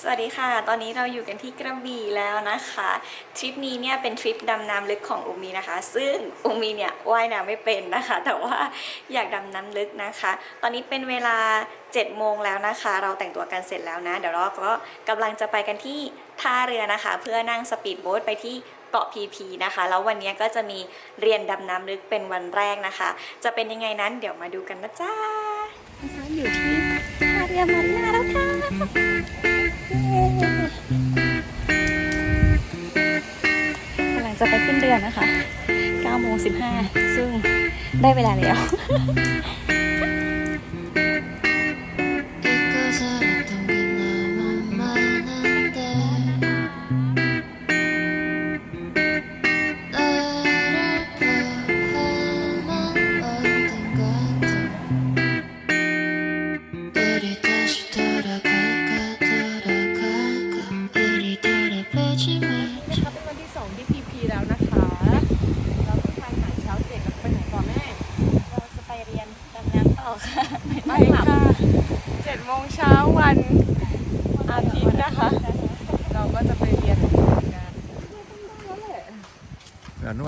สวัสดีค่ะ ตอนนี้เราอยู่กันที่กระบี่แล้วนะคะ ทริปนี้เนี่ยเป็นทริปดำน้ำลึกของอุมีนะคะ ซึ่งอุมีเนี่ยว่ายน้ำไม่เป็นนะคะ แต่ว่าอยากดำน้ำลึกนะคะ ตอนนี้เป็นเวลา7โมงแล้วนะคะ เราแต่งตัวกันเสร็จแล้วนะ เดี๋ยวเราก็กำลังจะไปกันที่ท่าเรือนะคะ เพื่อนั่งสปีดโบ๊ทไปที่เกาะพีพีนะคะ แล้ววันนี้ก็จะมีเรียนดำน้ำลึกเป็นวันแรกนะคะ จะเป็นยังไงนั้นเดี๋ยวมาดูกันนะจ๊ะอยู่ที่ท่าเรือมารีนาแล้วค่ะ กำลังจะไปขึ้นเรือนะคะ9โมง15 ซึ่งได้เวลาแล้ว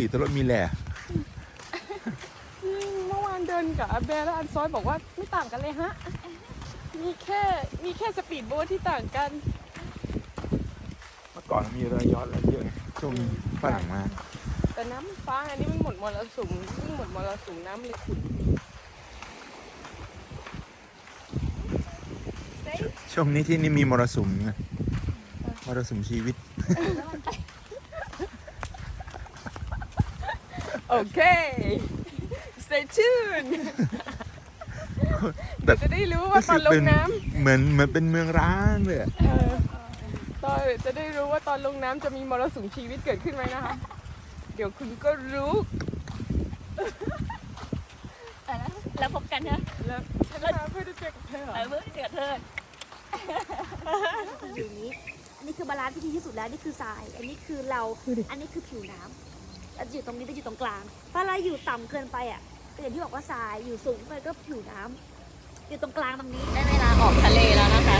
อันว่าอยู่ตลอดมีแหละอืมเมื่อวานเดินกับอาเบลและอันซอยบอกว่าไม่ต่างกันเลยฮะ มีแค่มีแค่สปีดโบ๊ทที่ต่างกัน เมื่อก่อนมีเรือยอชต์อะไรเยอะไงช่วงนี้ฝรั่งมา แต่น้ำฟ้าอันนี้มันหมดมรสุมเพิ่งหมดมรสุมน้ำเลยขุ่นช่วงนี้ที่นี่มีมรสุมไงมรสุมชีวิตโอเค stay tuned แบบจะได้รู้ว่าตอนลงน้ำเหมือนเหมือนเป็นเมืองร้างเลยอะเออตอนจะได้รู้ว่าตอนลงน้ำจะมีมรสุมชีวิตเกิดขึ้นไหมนะคะ เดี๋ยวคุณก็รู้แล้วพบกันนะแล้วฉันมาเพื่อจะเจอกับเธอเหรอ เออเมื่อเจอเธออยู่นี้ อันนี้คือบาลานซ์ที่ดีที่สุดแล้ว นี่คือทราย อันนี้คือเรา อันนี้คือผิวน้ำ อยู่ตรงนี้จะอยู่ตรงกลาง ถ้าเราอยู่ต่ำเกินไปอะก็อย่างที่บอกว่าทรายอยู่สูงไปก็ผิวน้ำอยู่ตรงกลางตรงนี้ได้เวลาออกทะเลแล้วนะคะ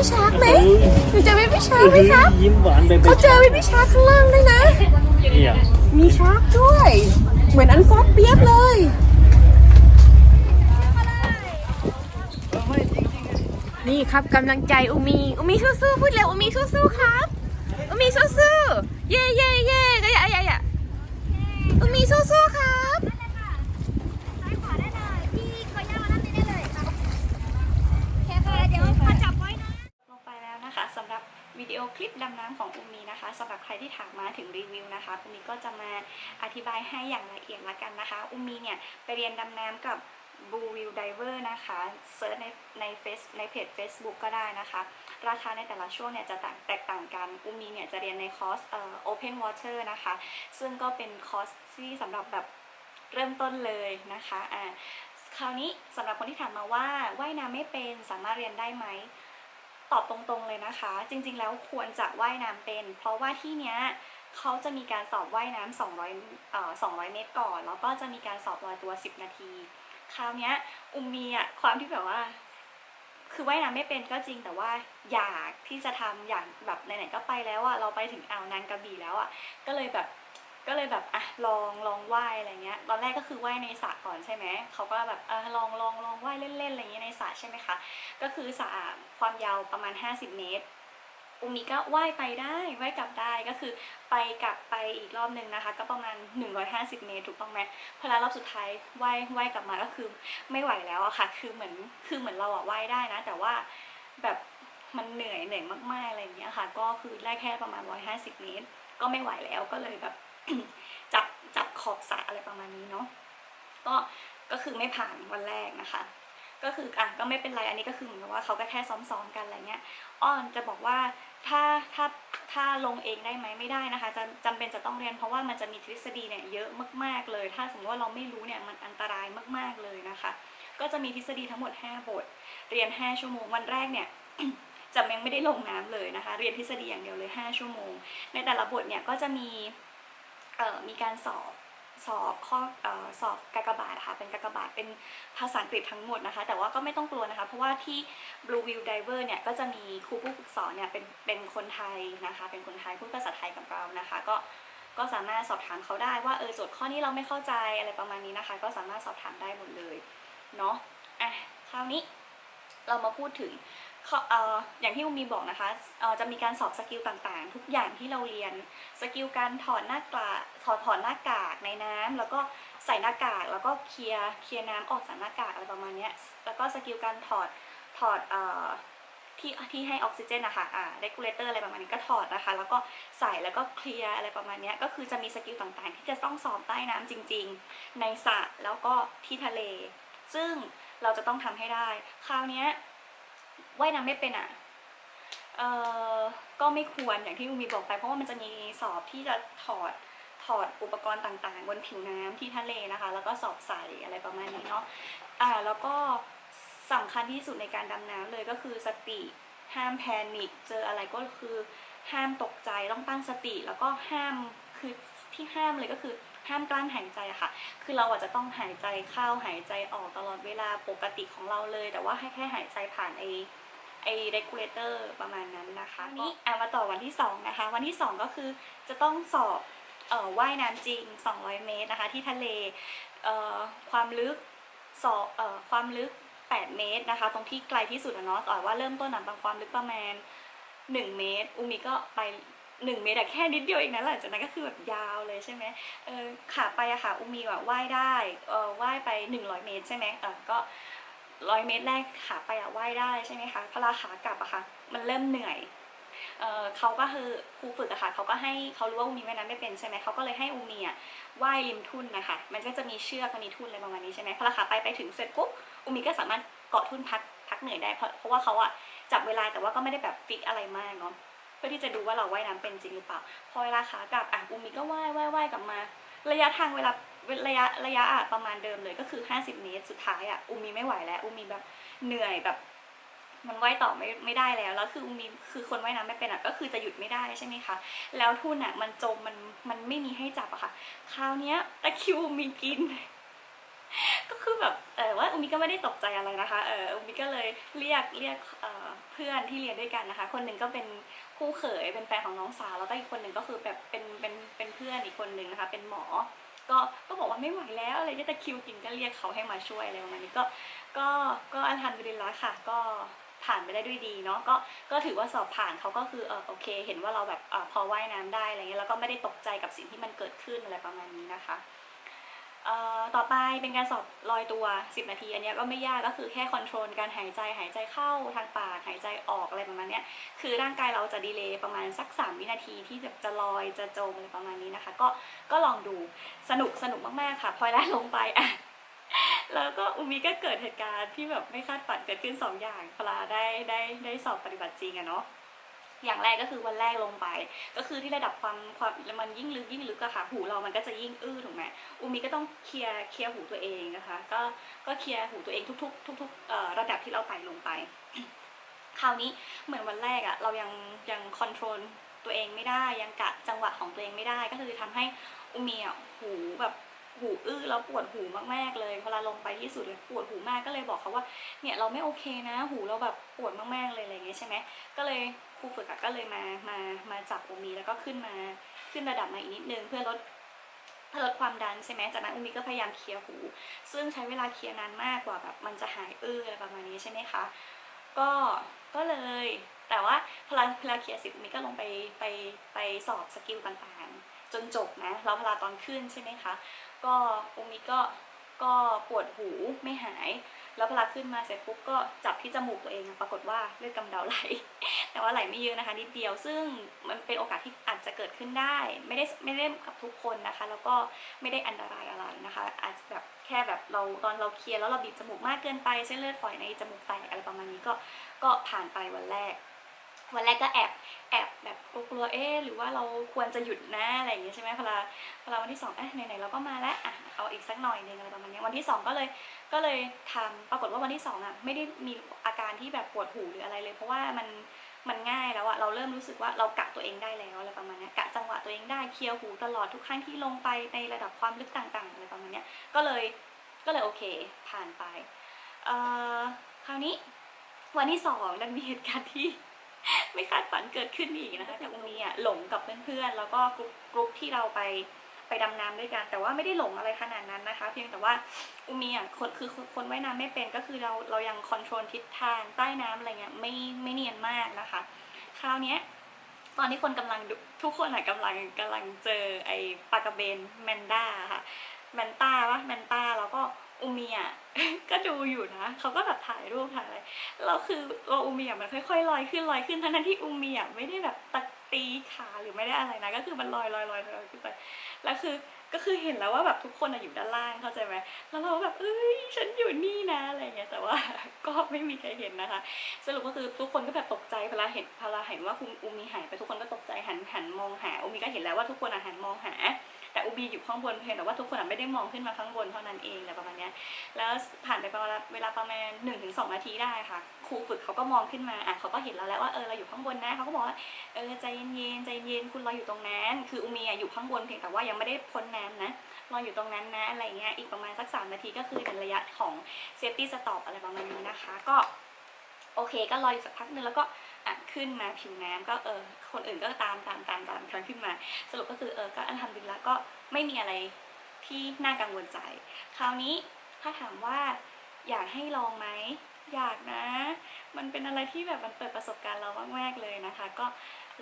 บี้ชาร์กไหมหนูเจอเบบี้ชาร์กไหมครับ ยิ้มหวานไปเขาเจอเบบี้ชาร์กข้างล่างด้วยนะ เนี่ยมีชาร์กด้วย เหมือนอันซอฟเปียบเลยนี่ครับกำลังใจอุมีอุมีสู้ๆพูดเร็วอุมีสู้ๆครับอุมีสู้ๆเย่เย่เย่ก็อย่าอย่าอย่าอุมีสู้ๆครับ ซ้ายขวาได้เลยพี่ขอย่ามานั่งนี้ได้เลยค่ะโอเคค่ะเดี๋ยวมาจับไว้นะ ลงไปแล้วนะคะสำหรับ วิดีโอคลิปดำน้ำของอุมมีนะคะสำหรับใครที่ถามมาถึงรีวิวนะคะอุมมีก็จะมาอธิบายให้อย่างละเอียดละกันนะคะ อุมมีเนี่ยไปเรียนดำน้ำกับ Blue Wheel Diver นะคะเซิร์ชในในเฟซในเพจ Facebook ก็ได้นะคะ ราคาในแต่ละช่วงเนี่ยจะแตกแตกต่างกัน อุมมีเนี่ยจะเรียนในคอร์สเอ่อ Open Water นะคะ ซึ่งก็เป็นคอร์สที่สำหรับแบบเริ่มต้นเลยนะคะอ่าคราวนี้สำหรับคนที่ถามมาว่าว่ายน้ำไม่เป็นสามารถเรียนได้ไหม ตอบตรงๆเลยนะคะ จริงๆแล้วควรจะว่ายน้ำเป็น เพราะว่าที่เนี้ยเขาจะมีการสอบว่ายน้ำ200เอ่อ200 เมตรก่อน แล้วก็จะมีการสอบลอยตัว 10 นาที คราวเนี้ยอุมมีอะความที่แบบว่า คือว่ายน้ำไม่เป็นก็จริงแต่ว่าอยากที่จะทำอยากแบบไหนๆก็ไปแล้วอะเราไปถึงอ่าวนางกระบี่แล้วอะก็เลยแบบ ก็เลยแบบอะลองลองว่ายอะไรเงี้ย ตอนแรกก็คือว่ายในสระก่อนใช่ไหมเขาก็แบบเออลองลองลองว่ายเล่นๆอะไรเงี้ยในสระใช่ไหมคะ ก็คือสระความยาวประมาณ 50 เมตรอุมิก็ว่ายไปได้ว่ายกลับได้ก็คือไปกลับไปอีกรอบหนึ่งนะคะ ก็ประมาณ 150 เมตรถูกต้องไหมพอแล้วรอบสุดท้ายว่ายว่ายกลับมาก็คือไม่ไหวแล้วอะค่ะ คือเหมือนคือเหมือนเราอะว่ายได้นะ แต่ว่าแบบมันเหนื่อยเหนื่อยมากๆอะไรอย่างเงี้ยค่ะ ก็คือได้แค่ประมาณ 150 เมตร ก็ไม่ไหวแล้วก็เลยแบบ จับจับขอบสระอะไรประมาณนี้เนาะก็ก็คือไม่ผ่านวันแรกนะคะ ก็คืออะก็ไม่เป็นไรอันนี้ก็คือเหมือนกับว่าเขาก็แค่ซ้อมๆกันอะไรเงี้ยอ้อนจะบอกว่าถ้าถ้าถ้าลงเองได้ไหมไม่ได้นะคะจะจำเป็นจะต้องเรียนเพราะว่ามันจะมีทฤษฎีเนี่ยเยอะมากๆเลย ถ้าสมมติว่าเราไม่รู้เนี่ยมันอันตรายมากๆเลยนะคะ ก็จะมีทฤษฎีทั้งหมด 5 บท เรียน 5 ชั่วโมงวันแรกเนี่ยจะยังไม่ได้ลงน้ำเลยนะคะ เรียนทฤษฎีอย่างเดียวเลย 5 ชั่วโมง ในแต่ละบทเนี่ยก็จะมี มีการสอบสอบข้ออสอบกากบาทค่ะเป็นกากบาทเป็นภาษาอังกฤษทั้งหมดนะคะ แต่ว่าก็ไม่ต้องกลัวนะคะ เพราะว่าที่ Blue Wheel Diver เนี่ยก็จะมีครูผู้ฝึกสอนเนี่ยเป็นเป็นคนไทยนะคะ เป็นคนไทยพูดภาษาไทยกับเรานะคะ ก็ก็สามารถสอบถามเขาได้ว่าเออโจทย์ข้อนี้เราไม่เข้าใจอะไรประมาณนี้นะคะ ก็สามารถสอบถามได้หมดเลยเนาะอะคราวนี้เรามาพูดถึง เอ่ออย่างที่อุมมีบอกนะคะเอ่อจะมีการสอบสกิลต่างๆ ทุกอย่างที่เราเรียน สกิลการถอดหน้ากากถอดถอดหน้ากากในน้ำแล้วก็ใส่หน้ากากแล้วก็เคลียร์เคลียร์น้ำออกจากหน้ากากอะไรประมาณนี้แล้วก็สกิลการถอดถอดเอ่อที่ที่ให้ออกซิเจนนะคะอ่าเรกูเลเตอร์อะไรประมาณนี้ก็ถอดนะคะ แล้วก็ใส่แล้วก็เคลียร์อะไรประมาณนี้ก็คือจะมีสกิลต่างๆ ที่จะต้องสอบใต้น้ำจริง ๆ ในสระแล้วก็ที่ทะเล ซึ่งเราจะต้องทำให้ได้ คราวนี้ ว่ายน้ำไม่เป็นอะเอ่อก็ไม่ควรอย่างที่อุมีบอกไป เพราะว่ามันจะมีสอบที่จะถอดถอดอุปกรณ์ต่างๆ บนผิวน้ำที่ทะเลนะคะ แล้วก็สอบใส่อะไรประมาณนี้เนาะอ่าแล้วก็สำคัญที่สุดในการดำน้ำเลยก็คือสติห้ามแพนิคเจออะไรก็คือห้ามตกใจต้องตั้งสติ แล้วก็ห้ามคือที่ห้ามเลยก็คือ ห้ามกลั้นหายใจอะค่ะ คือเราอาจจะต้องหายใจเข้าหายใจออกตลอดเวลาปกติของเราเลย แต่ว่าให้แค่หายใจผ่านไอไอเรกูเลเตอร์ประมาณนั้นนะคะนี่อะมาต่อวันที่2นะคะ วันที่ 2 ก็คือจะต้องสอบเอ่อว่ายน้ำจริง 200 เมตรนะคะ ที่ทะเลเอ่อความลึกสอบเอ่อความลึก 8 เมตรนะคะ ตรงที่ไกลที่สุดอะเนาะแต่ว่าเริ่มต้นอะบางความลึกประมาณ 1 เมตร อุมิก็ไป 1เมตรแค่นิดเดียวเองนะหลังจากนั้นก็คือแบบยาวเลยใช่ไหมเออขาไปอะค่ะอุมิอะว่ายได้เออว่ายไป 100 เมตรใช่ไหมเออก็ร้อยเมตรแรกขาไปอะว่ายได้ใช่ไหมคะพอลาขากลับอะค่ะมันเริ่มเหนื่อยเออเขาก็คือครูฝึกอะค่ะเขาก็ให้เขารู้ว่าอุมีว่ายน้ำไม่เป็นใช่ไหมเขาก็เลยให้อุมีอะว่ายริมทุ่นนะคะ มันก็จะมีเชือกมีทุ่นอะไรประมาณนี้ใช่ไหมพอลาขาไปไปถึงเสร็จปุ๊บอุมีก็สามารถเกาะทุ่นพักพักเหนื่อยได้เพราะเพราะว่าเขาอะจับเวลาแต่ว่าก็ไม่ได้แบบฟิกอะไรมากเนาะ พื่อที่จะดูว่าเราว่ายน้ำเป็นจริงหรือเปล่า พอเวลาขากลับอะอุมิก็ว่ายว่ายว่ายกลับมา ระยะทางเวลาระยะระยะอะประมาณเดิมเลยก็คือ 50 เมตรสุดท้ายอะอุมิไม่ไหวแล้วอุมิแบบเหนื่อยแบบ มันว่ายต่อไม่ไม่ได้แล้วแล้วคืออุมิคือคนว่ายน้ำไม่เป็นอะก็คือจะหยุดไม่ได้ใช่ไหมคะแล้วทุ่นอะมันจมมันมันไม่มีให้จับอะค่ะ คราวเนี้ยตะคิวอุมีกิน ก็คือแบบเออว่าอุมิก็ไม่ได้ตกใจอะไรนะคะเอออุมิก็เลยเรียกเรียกเพื่อนที่เรียนด้วยกันนะคะ คนหนึ่งก็เป็นคู่เขยเป็นแฟนของน้องสาวแล้วก็อีกคนหนึ่งก็คือแบบเป็นเป็นเป็นเพื่อนอีกคนหนึ่งนะคะ เป็นหมอ ก็ก็บอกว่าไม่ไหวแล้วอะไรก็จะคิวกินก็เรียกเขาให้มาช่วยอะไรประมาณนี้ก็ก็ก็อันทันดุลิลละค่ะ ก็ผ่านไปได้ด้วยดีเนาะก็ก็ถือว่าสอบผ่านเขาก็คือเออโอเค เห็นว่าเราแบบเออพอว่ายน้ำได้อะไรเงี้ยแล้วก็ไม่ได้ตกใจกับสิ่งที่มันเกิดขึ้นอะไรประมาณนี้นะคะ ต่อไปเป็นการสอบลอยตัว 10 นาที อันนี้ก็ไม่ยากก็คือแค่คอนโทรลการหายใจหายใจเข้าทางปากหายใจออกอะไรประมาณนี้คือร่างกายเราจะดีเลย์ประมาณสัก 3 วินาทีที่จะจะลอยจะจมอะไรประมาณนี้นะคะ ก็ก็ลองดูสนุกสนุกมากๆค่ะพอได้ลงไปอะแล้วก็อุมิก็เกิดเหตุการณ์ที่แบบไม่คาดฝันเกิดขึ้น 2 อย่างพลาได้ได้ได้สอบปฏิบัติจริงอะเนาะ อย่างแรกก็คือวันแรกลงไป ก็คือที่ระดับความความมันยิ่งลึกยิ่งลึกอะค่ะ หูเรามันก็จะยิ่งอื้อถูกไหมอูมิก็ต้องเคลียร์เคลียร์หูตัวเองนะคะ ก็ก็เคลียร์หูตัวเองทุก ๆ ทุกๆระดับที่เราไต่ลงไป คราวนี้เหมือนวันแรกอะเรายังยังคอนโทรลตัวเองไม่ได้ยังกะจังหวะของตัวเองไม่ได้ ก็คือทำให้อูมิอะหูแบบหูอื้อแล้วปวดหูมากๆเลยเวลาลงไปที่สุดเลยปวดหูมากก็เลยบอกเขาว่าเนี่ยเราไม่โอเคนะ หูเราแบบปวดมากๆเลยอะไรเงี้ยใช่ไหมก็เลย ครูฝึกก็เลยมามามาจับอุมีแล้วก็ขึ้นมาขึ้นระดับมาอีกนิดนึงเพื่อลดเพื่อลดความดันใช่ไหมจากนั้นอุมีก็พยายามเคลียร์หู ซึ่งใช้เวลาเคลียร์นานมากกว่าแบบมันจะหายอื้ออะไรประมาณนี้ใช่ไหมคะก็ก็เลยแต่ว่าพลาพลาเคลียร์สิอุมีก็ลงไปไปไปสอบสกิลต่างๆ จนจบนะแล้วพลาตอนขึ้นใช่ไหมคะก็อุมิก็ก็ปวดหูไม่หาย แล้วพลาขึ้นมาเสร็จปุ๊บก็จับที่จมูกตัวเอง ปรากฏว่าเลือดกำเดาไหล แต่ว่าไหลไม่เยอะนะคะนิดเดียว ซึ่งมันเป็นโอกาสที่อาจจะเกิดขึ้นได้ ไม่ได้ไม่ได้กับทุกคนนะคะ แล้วก็ไม่ได้อันตรายอะไรนะคะ อาจจะแบบแค่แบบเราตอนเราเคลียร์แล้วเราบีบจมูกมากเกินไปเส้นเลือดฝอยในจมูกแตกอะไรประมาณนี้ก็ก็ผ่านไปวันแรกวันแรกก็แอบแอบแบบกลัวๆเอ๊ะหรือว่าเราควรจะหยุดนะอะไรอย่างเงี้ยใช่ไหมพอเราพอเราวันที่สองเอ๊ะไหนๆเราก็มาแล้วอะเอาอีกสักหน่อยนึงอะไรประมาณนี้วันที่สองก็เลยก็เลยทำปรากฏว่าวันที่สองอะไม่ได้มีอาการที่แบบปวดหูหรืออะไรเลย เพราะว่ามัน มันง่ายแล้วอะเราเริ่มรู้สึกว่าเรากะตัวเองได้แล้วอะไรประมาณนี้กะจังหวะตัวเองได้เคลียร์หูตลอดทุกครั้งที่ลงไปในระดับความลึกต่างๆอะไรประมาณนี้ก็เลยก็เลยโอเคผ่านไปเอ่อคราวนี้วันที่สองดันมีเหตุการณ์ที่ไม่คาดฝันเกิดขึ้นอีกนะคะแต่วันนี้อะหลงกับเพื่อนๆแล้วก็กรุ๊ปกรุ๊ปที่เราไป ไปดำน้ำด้วยกัน แต่ว่าไม่ได้หลงอะไรขนาดนั้นนะคะ เพียงแต่ว่าอุมีอะคนคือคนว่ายน้ำไม่เป็นก็คือเราเรายังคอนโทรลทิศทางใต้น้ำอะไรเงี้ยไม่ไม่เนียนมากนะคะ คราวเนี้ยตอนที่คนกำลังทุกคนอะกำลังกำลังเจอไอ้ปลากระเบนแมนด้าค่ะแมนต้าวะแมนต้าแล้วก็อุมีอะก็ดูอยู่นะเขาก็แบบถ่ายรูปถ่ายอะไรแล้วคือตัวอุมีอะมันค่อยๆลอยขึ้นลอยขึ้นทั้งนั้นที่อุมีอะไม่ได้แบบตะ ตีขาหรือไม่ได้อะไรนะก็คือมันลอยลอยลอยลอยขึ้นไปแล้วคือก็คือเห็นแล้วว่าแบบทุกคนอยู่ด้านล่างเข้าใจไหมแล้วเราแบบเอ้ยฉันอยู่นี่นะอะไรเงี้ยแต่ว่าก็ไม่มีใครเห็นนะคะ สรุปก็คือทุกคนก็แบบตกใจเวลาเห็นพอเราเห็นว่าคุณอูมีหายไปทุกคนก็ตกใจหันหันมองหาอูมีก็เห็นแล้วว่าทุกคนหันมองหา แต่อูมีอยู่ข้างบนเพียงแต่ว่าทุกคนไม่ได้มองขึ้นมาข้างบนเท่านั้นเองอะไรประมาณนี้แล้วผ่านไปประมาณเวลาประมาณ1นถึงสนาทีได้ค่ะครูฝึกเขาก็มองขึ้นมาอะเขาก็เห็นเราแล้วว่าเออเราอยู่ข้างบนนะเขาก็บอกว่าเออใจเย็นๆใจเย็นคุณรออยู่ตรงนั้น คืออุมีอะอยู่ข้างบนเพียงแต่ว่ายังไม่ได้พ้นน้ำนะรออยู่ตรงนั้นนะอะไรเงี้ยอีกประมาณสักสามนาทีก็คือเป็นระยะของเซฟตี้สต็อปอะไรประมาณนี้นะคะ ก็โอเคก็รออยู่สักพักหนึงแล้วก็ อะขึ้นมาผิวน้ำก็เออคนอื่นก็ตามตามตามตามกันขึ้นมา สรุปก็คือเออก็อันทำดีแล้วก็ไม่มีอะไรที่น่ากังวลใจ คราวนี้ถ้าถามว่าอยากให้ลองไหมอยากนะ มันเป็นอะไรที่แบบมันเปิดประสบการณ์เรามากๆเลยนะคะ ก็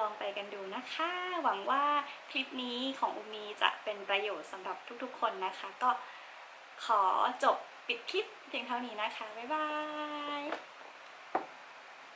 ลองไปกันดูนะคะ หวังว่าคลิปนี้ของอุมีจะเป็นประโยชน์สำหรับทุกๆคนนะคะ ก็ขอจบปิดคลิปเพียงเท่านี้นะคะ บ๊ายบาย